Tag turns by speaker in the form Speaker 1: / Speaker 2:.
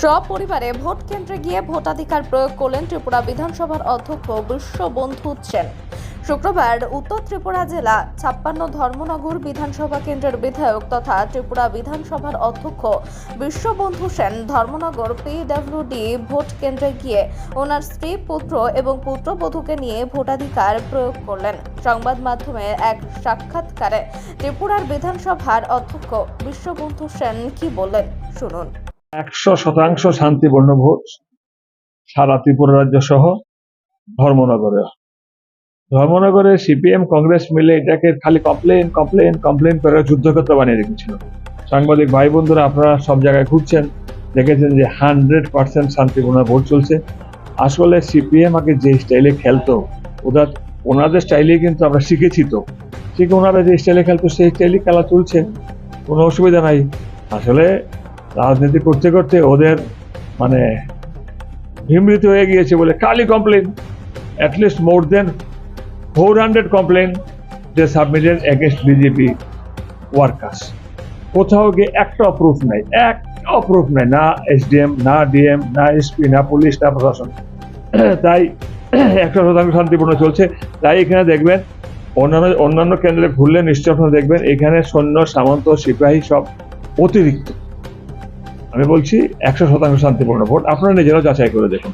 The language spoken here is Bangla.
Speaker 1: সপরিবারে ভোট কেন্দ্রে গিয়ে ভোটাধিকার প্রয়োগ করলেন ত্রিপুরা বিধানসভার অধ্যক্ষ বিশ্ববন্ধু সেন। শুক্রবার উত্তর ত্রিপুরা জেলা ছাপ্পান্ন ধর্মনগর বিধানসভা কেন্দ্রের বিধায়ক তথা ত্রিপুরা বিধানসভার অধ্যক্ষ বিশ্ববন্ধু সেন ধর্মনগর পিডব্লিউডি ভোট কেন্দ্রে গিয়ে ওনার স্ত্রী, পুত্র এবং পুত্রবধূকে নিয়ে ভোটাধিকার প্রয়োগ করলেন। সংবাদ মাধ্যমে এক সাক্ষাৎকারে ত্রিপুরার বিধানসভার অধ্যক্ষ বিশ্ববন্ধু সেন কি বললেন? শুনুন।
Speaker 2: একশো শতাংশ শান্তিপূর্ণ ভোট সারা ত্রিপুরা রাজ্য সহ ধর্মনগরে। ধর্মনগরে সিপিএম, কংগ্রেস মিলে এটাকে খালি কমপ্লেন কমপ্লেন কমপ্লেন করে যুদ্ধক্ষেত্র বানিয়ে রেখেছিল। সাংবাদিক ভাই বন্ধুরা, আপনারা সব জায়গায় ঘুরছেন, দেখেছেন যে হান্ড্রেড পার্সেন্ট শান্তিপূর্ণ ভোট চলছে। আসলে সিপিএম আগে যে স্টাইলে খেলতো ওদের ওনাদের স্টাইলে কিন্তু আমরা শিখেছি তো। ঠিক ওনারা যে স্টাইলে খেলতো, সেই স্টাইলে খেলা চলছে, কোনো অসুবিধা নাই। আসলে রাজনীতি করতে করতে ওদের মানে বিমৃত হয়ে গিয়েছে বলে কালি complain at least more then four hundred complain যে সাবমিটেড এগেনস্ট বিজেপি ওয়ার্কার্স কোথাও গিয়ে একটা প্রুফ নাই, একটা প্রুফ নাই, না এসডিএম না ডিএম না এসপি না পুলিশ না প্রশাসন। তাই একটা শতাংশ শান্তিপূর্ণ চলছে। তাই এখানে দেখবেন, অন্যান্য অন্যান্য কেন্দ্রে ঘুরলে নিশ্চয় দেখবেন, এখানে সৈন্য, সামন্ত, সিপাহী সব অতিরিক্ত। আমি বলছি একশো শতাংশ শান্তিপূর্ণ ভোট আপনারা নিজেরাও যাচাই করে দেখুন।